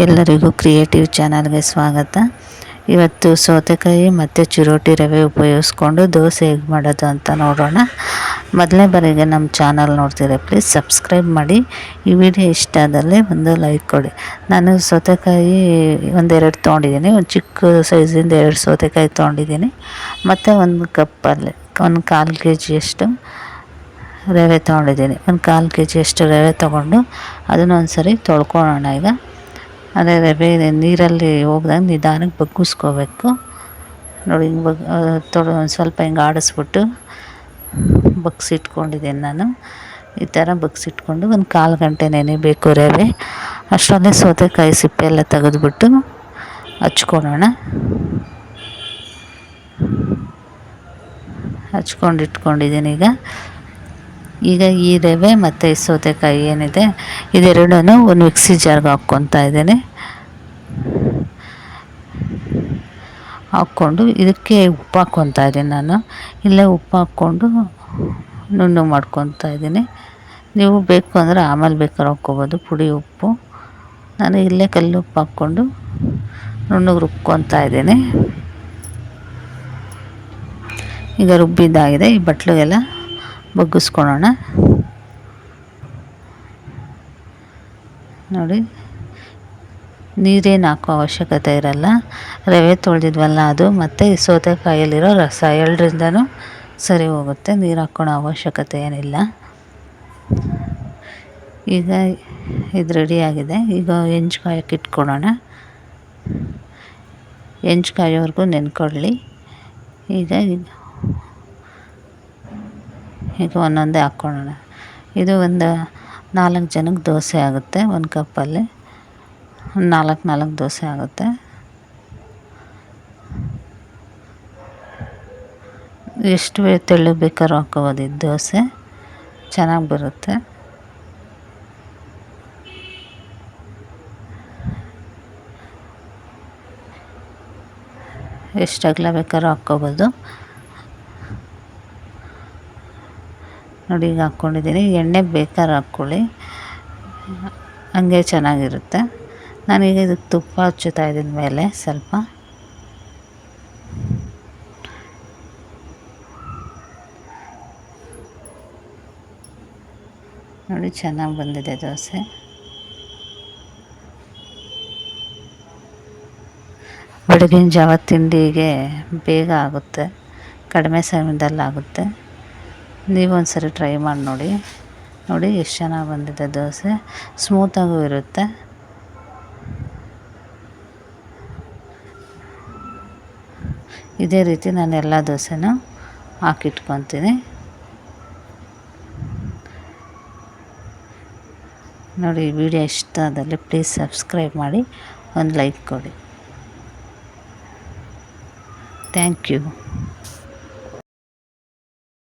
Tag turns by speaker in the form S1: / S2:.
S1: ಎಲ್ಲರಿಗೂ ಕ್ರಿಯೇಟಿವ್ ಚಾನಲ್ಗೆ ಸ್ವಾಗತ. ಇವತ್ತು ಸೌತೆಕಾಯಿ ಮತ್ತು ಚಿರೋಟಿ ರವೆ ಉಪಯೋಗಿಸ್ಕೊಂಡು ದೋಸೆ ಹೇಗೆ ಮಾಡೋದು ಅಂತ ನೋಡೋಣ. ಮೊದಲನೇ ಬಾರಿಗೆ ನಮ್ಮ ಚಾನಲ್ ನೋಡ್ತೀರ ಪ್ಲೀಸ್ ಸಬ್ಸ್ಕ್ರೈಬ್ ಮಾಡಿ. ಈ ವಿಡಿಯೋ ಇಷ್ಟ ಆದಲ್ಲಿ ಒಂದು ಲೈಕ್ ಕೊಡಿ. ನಾನು ಸೌತೆಕಾಯಿ ಒಂದೆರಡು ತೊಗೊಂಡಿದ್ದೀನಿ. ಒಂದು ಚಿಕ್ಕ ಸೈಜಿಂದ ಎರಡು ಸೌತೆಕಾಯಿ ತೊಗೊಂಡಿದ್ದೀನಿ. ಮತ್ತು ಒಂದು ಕಪ್ಪಲ್ಲಿ, ಒಂದು ಕಾಲು ಕೆ ಜಿಯಷ್ಟು ರವೆ ತೊಗೊಂಡಿದ್ದೀನಿ. ಒಂದು ಕಾಲು ಕೆ ಜಿಯಷ್ಟು ರವೆ ತೊಗೊಂಡು ಅದನ್ನು ಒಂದು ಸರಿ ತೊಳ್ಕೊಳೋಣ ಈಗ. ಅದೇ ರವೆ ನೀರಲ್ಲಿ ಹೋಗ್ದಂಗೆ ನಿಧಾನಕ್ಕೆ ಬಗ್ಗಿಸ್ಕೋಬೇಕು. ನೋಡಿ, ಹಿಂಗೆ ಬಗ್ ತೊಳೆ ಒಂದು ಸ್ವಲ್ಪ ಹಿಂಗೆ ಆಡಿಸ್ಬಿಟ್ಟು ಬಗ್ಸಿಟ್ಕೊಂಡಿದ್ದೀನಿ ನಾನು. ಈ ಥರ ಬಗ್ಸಿಟ್ಕೊಂಡು ಒಂದು ಕಾಲು ಗಂಟೆ ನೆನೆಬೇಕು ರವೆ. ಅಷ್ಟೊಂದೇ ಸೌತೆಕಾಯಿ ಸಿಪ್ಪೆ ಎಲ್ಲ ತೆಗೆದುಬಿಟ್ಟು ಹಚ್ಕೊಳೋಣ ಹಚ್ಕೊಂಡು ಇಟ್ಕೊಂಡಿದ್ದೀನಿ ಈಗ. ಈಗ ಈ ರವೆ ಮತ್ತು ಸೌತೆಕಾಯಿ ಏನಿದೆ ಇದೆರಡೂ ಒಂದು ಮಿಕ್ಸಿ ಜಾರ್ಗೆ ಹಾಕ್ಕೊತಾ ಇದ್ದೀನಿ. ಹಾಕ್ಕೊಂಡು ಇದಕ್ಕೆ ಉಪ್ಪು ಹಾಕ್ಕೊತಾ ಇದ್ದೀನಿ ನಾನು. ಇಲ್ಲೇ ಉಪ್ಪು ಹಾಕ್ಕೊಂಡು ನುಣ್ಣು ಮಾಡ್ಕೊತಾ ಇದ್ದೀನಿ. ನೀವು ಬೇಕು ಅಂದರೆ ಆಮೇಲೆ ಬೇಕಾದ್ರೆ ಹಾಕ್ಕೋಬೋದು, ಪುಡಿ ಉಪ್ಪು. ನಾನು ಇಲ್ಲೇ ಕಲ್ಲು ಉಪ್ಪು ಹಾಕ್ಕೊಂಡು ನುಣ್ಣಗೆ ರುಬ್ಕೊತಾ ಇದ್ದೀನಿ. ಈಗ ರುಬ್ಬಿದ್ದಾಗಿದೆ, ಈ ಬಟ್ಲಿಗೆಲ್ಲ. ಬಗ್ಗಿಸ್ಕೊಳೋಣ ನೋಡಿ, ನೀರೇನು ಹಾಕೋ ಅವಶ್ಯಕತೆ ಇರಲ್ಲ. ರವೆ ತೊಳೆದಿದ್ವಲ್ಲ ಅದು, ಮತ್ತು ಸೌತೆಕಾಯಲ್ಲಿರೋ ರಸ ಎರಡರಿಂದನೂ ಸರಿ ಹೋಗುತ್ತೆ. ನೀರು ಹಾಕ್ಕೊಳೋ ಅವಶ್ಯಕತೆ ಏನಿಲ್ಲ. ಈಗ ಇದು ರೆಡಿಯಾಗಿದೆ ಈಗ ಹೆಂಚು ಇಟ್ಕೊಳ್ಳೋಣ. ಹೆಂಚು ಕಾಯೋವರೆಗೂ ನೆನ್ಕೊಳ್ಳಿ. ಈಗ ಈಗ ಒಂದೊಂದೇ ಹಾಕ್ಕೊಳ್ಳೋಣ. ಇದು ಒಂದು ನಾಲ್ಕು ಜನಕ್ಕೆ ದೋಸೆ ಆಗುತ್ತೆ, ಒಂದು ಕಪ್ಪಲ್ಲಿ. ನಾಲ್ಕು ನಾಲ್ಕು ದೋಸೆ ಆಗುತ್ತೆ. ಎಷ್ಟು ತೆಳ್ಳಗೆ ಬೇಕಾದ್ರೂ ಹಾಕ್ಕೋಬೋದು ಇದು ದೋಸೆ. ಚೆನ್ನಾಗಿ ಬರುತ್ತೆ. ಎಷ್ಟು ಅಗಲ ಬೇಕಾದ್ರೂ ಹಾಕ್ಕೋಬೋದು. ನೋಡಿ, ಈಗ ಹಾಕ್ಕೊಂಡಿದ್ದೀನಿ. ಎಣ್ಣೆ ಬೇಕಾದ್ರೆ ಹಾಕ್ಕೊಳ್ಳಿ. ಹಂಗೆ ಚೆನ್ನಾಗಿರುತ್ತೆ. ನಾನೀಗ ಇದಕ್ಕೆ ತುಪ್ಪ ಹಚ್ಚುತ್ತಾ ಇದ್ದೀನಿ ಮೇಲೆ ಸ್ವಲ್ಪ. ನೋಡಿ, ಚೆನ್ನಾಗಿ ಬಂದಿದೆ ದೋಸೆ. ಬೆಳಗಿನ ಜಾವ ತಿಂಡಿಗೆ ಬೇಗ ಆಗುತ್ತೆ. ಕಡಿಮೆ ಸಮಯದಲ್ಲಾಗುತ್ತೆ. ನೀವು ಒಂದು ಸರಿ ಟ್ರೈ ಮಾಡಿ ನೋಡಿ. ನೋಡಿ ಎಷ್ಟು ಚೆನ್ನಾಗಿ ಬಂದಿದೆ ದೋಸೆ. ಸ್ಮೂತಾಗೂ ಇರುತ್ತೆ. ಇದೇ ರೀತಿ ನಾನು ಎಲ್ಲ ದೋಸೆನೂ ಹಾಕಿಟ್ಕೊತೀನಿ. ನೋಡಿ ವಿಡಿಯೋ ಇಷ್ಟ ಆದಲ್ಲಿ ಪ್ಲೀಸ್ ಸಬ್ಸ್ಕ್ರೈಬ್ ಮಾಡಿ, ಒಂದು ಲೈಕ್ ಕೊಡಿ. Thank you